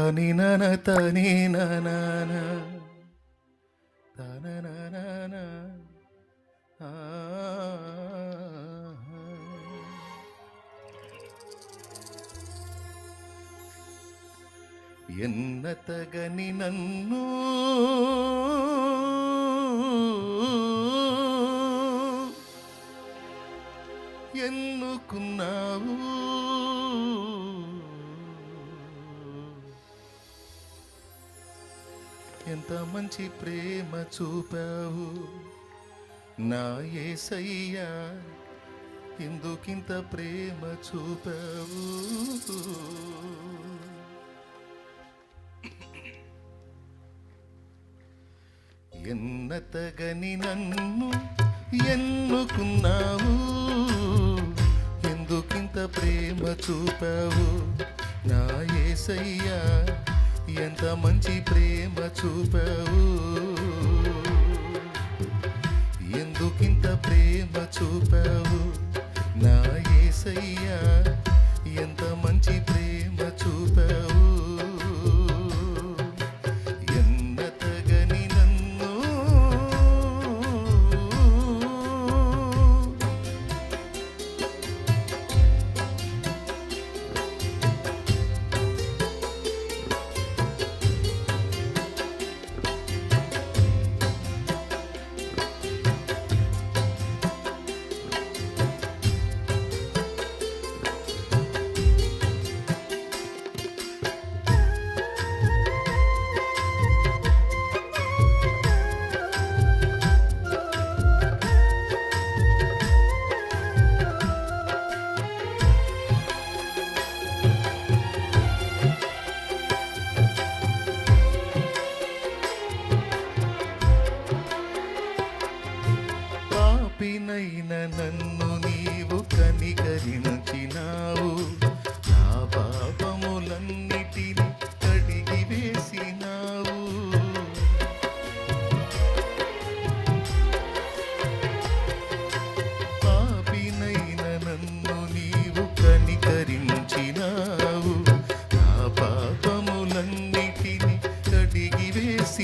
తని నన తని నన తన నన ఎన్నతగని నన్ను ఎన్నుకున్నావు? ఎంత మంచి ప్రేమ చూపావు. నా ఏసయ్యా ఎందుకింత ప్రేమ చూపావు? ఎన్నతగని నన్ను ఎన్నుకున్నావు? ఎందుకింత ప్రేమ చూపావు? నా ఏసయ్యా ఎంత మంచి ప్రేమ చూపవు.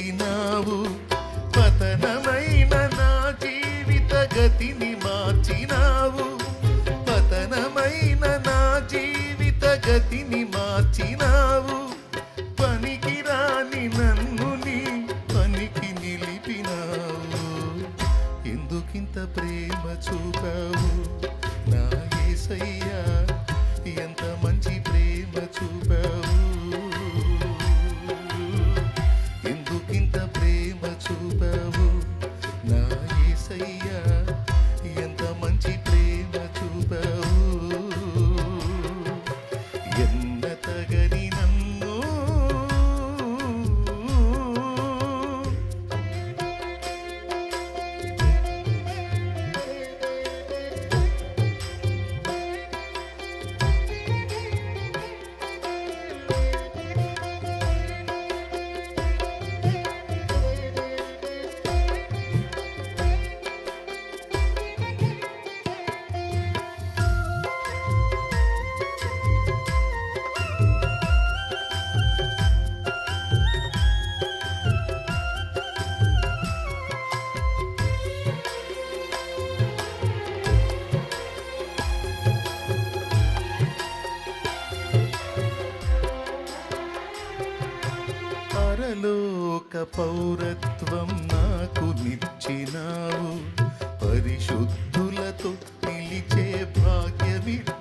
వేసినావు పతనమైన నా జీవిత గతిని మార్చినావు. పతనమైన నా జీవిత గతిని మార్చినావు. పనికి రాని నన్ను నీ పనికి నిలిపినావు. ఎందుకింత ప్రేమ చూపావు? నా ఏసయ్యా పరలోక పౌరత్వం నాకు నిచ్చినావు. పరిశుద్ధులతో నిలిచే భాగ్యమిచ్చినావు.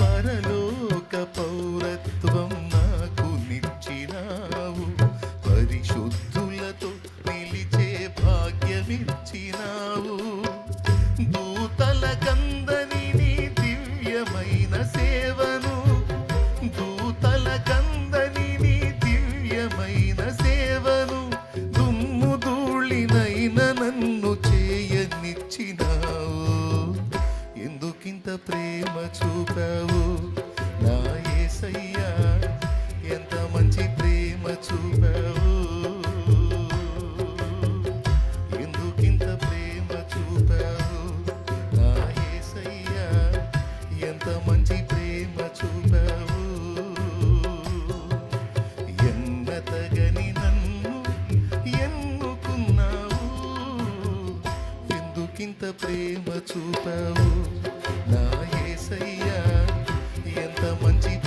పరలోక పౌరత్వం నాకు నిచ్చినావు చూపావు. నా ఏసయ్యా ఎంత మంచి ప్రేమ చూపావు. ఎందుకింత ప్రేమ చూపావు? నా ఏసయ్యా ఎంత మంచి ప్రేమ చూపావు. ఎన్నతగని నన్ను ఎన్నుకున్నావు? ఎందుకింత ప్రేమ చూపావు? నా ఎంత మంచి